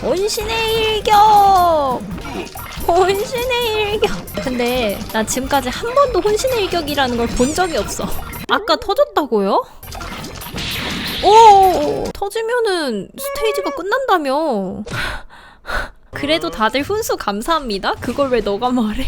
본신의 일격! 혼신의 일격! 근데 나 지금까지 한 번도 혼신의 일격이라는 걸 본 적이 없어. 아까 터졌다고요? 오! 터지면은 스테이지가 끝난다며. 그래도 다들 훈수 감사합니다. 그걸 왜 너가 말해?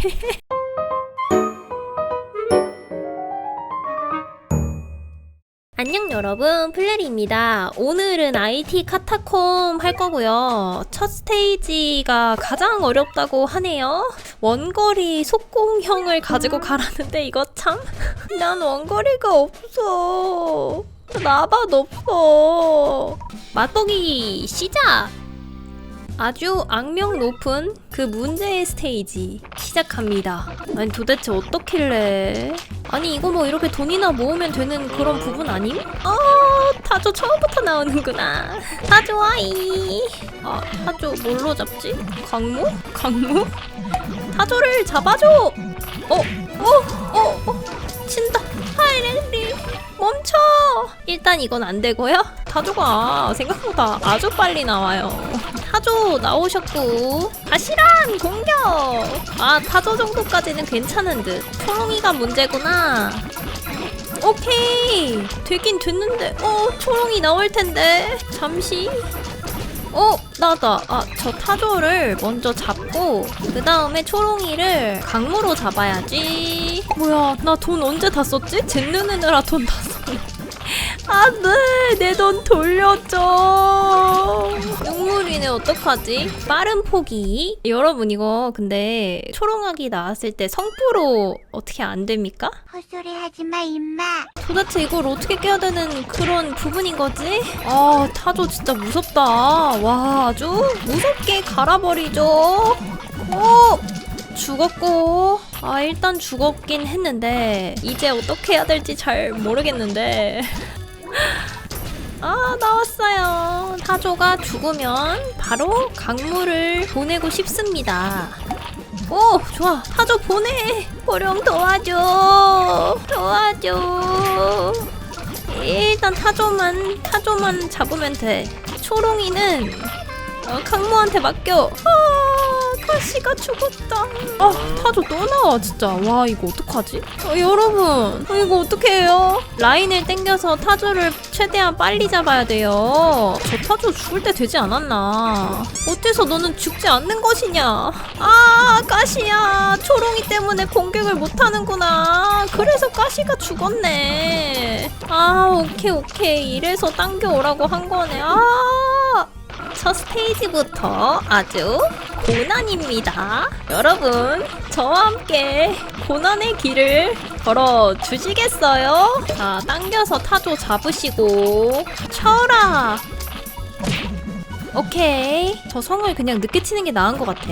안녕 여러분 플레리입니다. 오늘은 IT 카타콤 할 거고요. 첫 스테이지가 가장 어렵다고 하네요. 원거리 속공형을 가지고 가라는데 이거 참? 난 원거리가 없어. 나밭 없어. 맛보기 시작! 아주 악명 높은 그 문제의 스테이지 시작합니다. 아니 도대체 어떻길래? 아니 이거 뭐 이렇게 돈이나 모으면 되는 그런 부분 아님? 어 타조 처음부터 나오는구나. 타조 아이. 아 타조 뭘로 잡지? 강무? 강무? 타조를 잡아줘. 어? 어? 어? 어? 친다. 하이랜리 멈춰. 일단 이건 안 되고요. 타조가 생각보다 아주 빨리 나와요. 타조 나오셨고. 가시란 공격! 아 타조 정도까지는 괜찮은 듯. 초롱이가 문제구나. 오케이! 되긴 됐는데. 어 초롱이 나올 텐데. 잠시. 어 나다. 아 저 타조를 먼저 잡고 그 다음에 초롱이를 강무로 잡아야지. 뭐야 나 돈 언제 다 썼지? 젠누느느라 돈 다 썼네 안돼 내 돈 돌려줘. 눈물이네 어떡하지? 빠른 포기. 여러분 이거 근데 초롱하기 나왔을 때 성부로 어떻게 안 됩니까? 헛소리 하지 마, 임마. 도대체 이걸 어떻게 깨야 되는 그런 부분인 거지? 아 타조 진짜 무섭다. 와 아주 무섭게 갈아버리죠. 오 죽었고. 아 일단 죽었긴 했는데 이제 어떻게 해야 될지 잘 모르겠는데 아 나왔어요. 타조가 죽으면 바로 강물을 보내고 싶습니다. 오 좋아. 타조 보내. 호령 도와줘. 도와줘. 일단 타조만 타조만 잡으면 돼. 초롱이는 어, 강모한테 맡겨. 아 가시가 죽었다. 아 타조 또 나와 진짜. 와 이거 어떡하지? 어, 여러분 어, 이거 어떡해요? 라인을 땡겨서 타조를 최대한 빨리 잡아야 돼요. 저 타조 죽을 때 되지 않았나? 어째서 너는 죽지 않는 것이냐? 아 가시야. 초롱이 때문에 공격을 못하는구나. 그래서 가시가 죽었네. 아 오케이 오케이. 이래서 당겨오라고 한 거네. 아 첫 스테이지부터 아주 고난입니다. 여러분, 저와 함께 고난의 길을 걸어 주시겠어요? 자, 당겨서 타조 잡으시고 쳐라. 오케이. 저 성을 그냥 늦게 치는 게 나은 것 같아.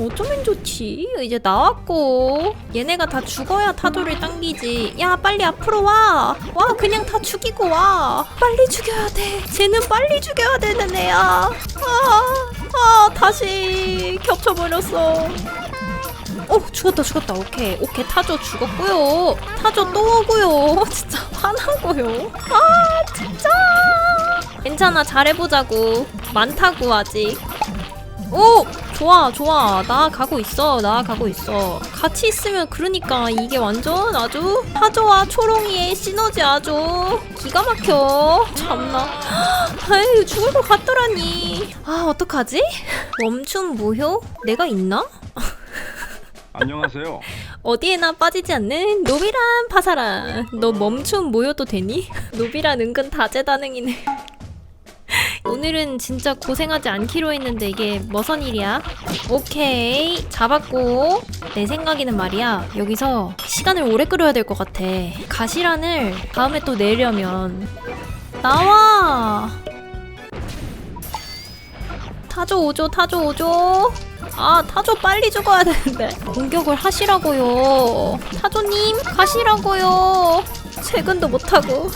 어쩌면 좋지? 이제 나왔고. 얘네가 다 죽어야 타조를 당기지. 야, 빨리 앞으로 와. 와, 그냥 다 죽이고 와. 빨리 죽여야 돼. 쟤는 빨리 죽여야 되는 애야. 아, 아, 다시 겹쳐버렸어. 오, 죽었다, 죽었다. 오케이. 오케이, 타조 죽었고요. 타조 또 오고요. 진짜 화나고요. 아, 진짜. 괜찮아, 잘해보자고. 많다고, 아직. 오! 좋아, 좋아. 나 가고 있어. 나 가고 있어. 같이 있으면 그러니까 이게 완전 아주 타조와 초롱이의 시너지 아주 기가 막혀. 참나. 아유, 죽을 것 같더라니. 아, 어떡하지? 멈춤 무효? 내가 있나? 안녕하세요. 어디에나 빠지지 않는 노비란 파사란. 너 멈춤 모여도 되니? 노비란 은근 다재다능이네. 오늘은 진짜 고생하지 않기로 했는데 이게 뭐선 일이야? 오케이. 잡았고. 내 생각에는 말이야. 여기서 시간을 오래 끌어야 될 것 같아. 가시란을 다음에 또 내려면. 나와! 타조 오죠 타조 오죠 아 타조 빨리 죽어야 되는데. 공격을 하시라고요. 타조님 가시라고요 퇴근도 못하고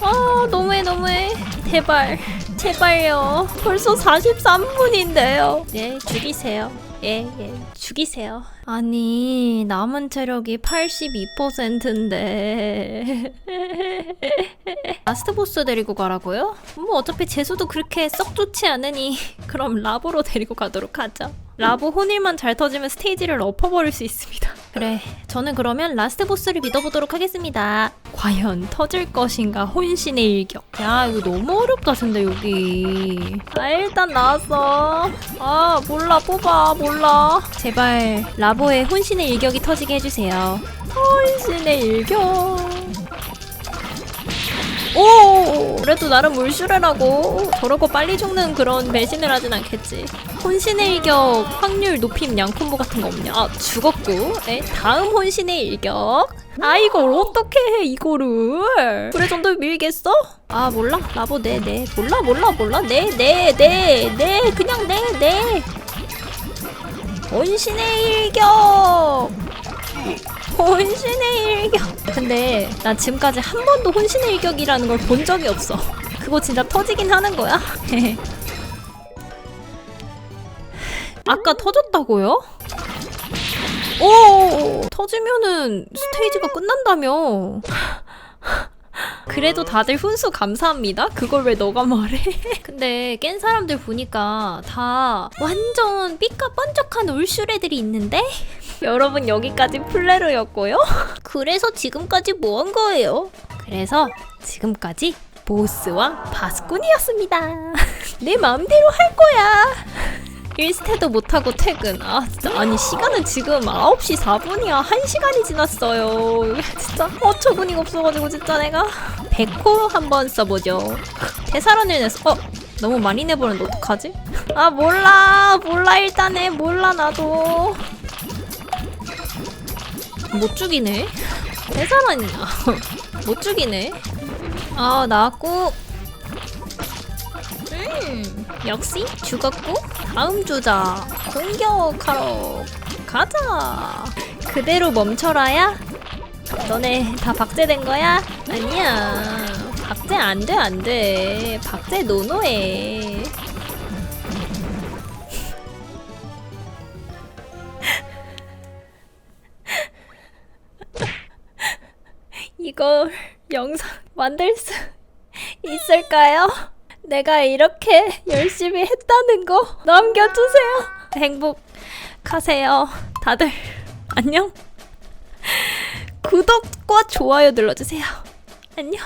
아 너무해 너무해 제발 제발요 벌써 43분인데요 네 죽이세요 예, 예. 죽이세요. 아니, 남은 체력이 82%인데. 라스트 보스 데리고 가라고요? 뭐 어차피 재수도 그렇게 썩 좋지 않으니 그럼 라보로 데리고 가도록 하죠. 라보 혼일만 잘 터지면 스테이지를 엎어버릴 수 있습니다. 그래, 저는 그러면 라스트 보스를 믿어보도록 하겠습니다. 과연 터질 것인가 혼신의 일격. 야, 이거 너무 어렵다, 근데 여기. 아, 일단 나왔어. 아, 몰라, 뽑아, 몰라. 제발 라보의 혼신의 일격이 터지게 해주세요. 혼신의 일격. 오! 그래도 나름 물슈레라고 저러고 빨리 죽는 그런 배신을 하진 않겠지. 혼신의 일격 확률 높임 양콤보 같은 거 없냐? 아 죽었고. 네 다음 혼신의 일격. 아 이걸 어떻게 해 이거를? 그래 정도 밀겠어? 아 몰라 라보 네네 몰라 몰라 몰라 네네네네 그냥 네네 혼신의 일격. 혼신의 일격. 근데 나 지금까지 한 번도 혼신의 일격이라는 걸 본 적이 없어. 그거 진짜 터지긴 하는 거야? 아까 터졌다고요? 오, 터지면은 스테이지가 끝난다며. 그래도 다들 훈수 감사합니다. 그걸 왜 너가 말해? 근데 깬 사람들 보니까 다 완전 삐까뻔쩍한 울슈레들이 있는데? 여러분 여기까지 플레로였고요. 그래서 지금까지 뭐 한 거예요? 그래서 지금까지 보스와 바스꾼이었습니다. 내 마음대로 할 거야. 1스테도 못하고 퇴근. 아, 진짜. 아니, 시간은 지금 9시 4분이야. 1시간이 지났어요. 진짜 어처구니가 없어가지고, 진짜 내가. 백호 한번 써보죠. 대사론을 냈어. 어? 너무 많이 내버렸는데 어떡하지? 아, 몰라. 몰라, 일단은. 몰라, 나도. 못 죽이네. 대사란이야. 못 죽이네. 아, 나왔고. 음, 역시 죽었고. 다음 주자. 공격하러 가자. 그대로 멈춰라야? 너네 다 박제된 거야? 아니야. 박제 안 돼, 안 돼. 박제 노노해. 이걸 영상 만들 수 있을까요? 내가 이렇게 열심히 했다는 거 남겨주세요. 행복하세요. 다들 안녕. 구독과 좋아요 눌러주세요. 안녕.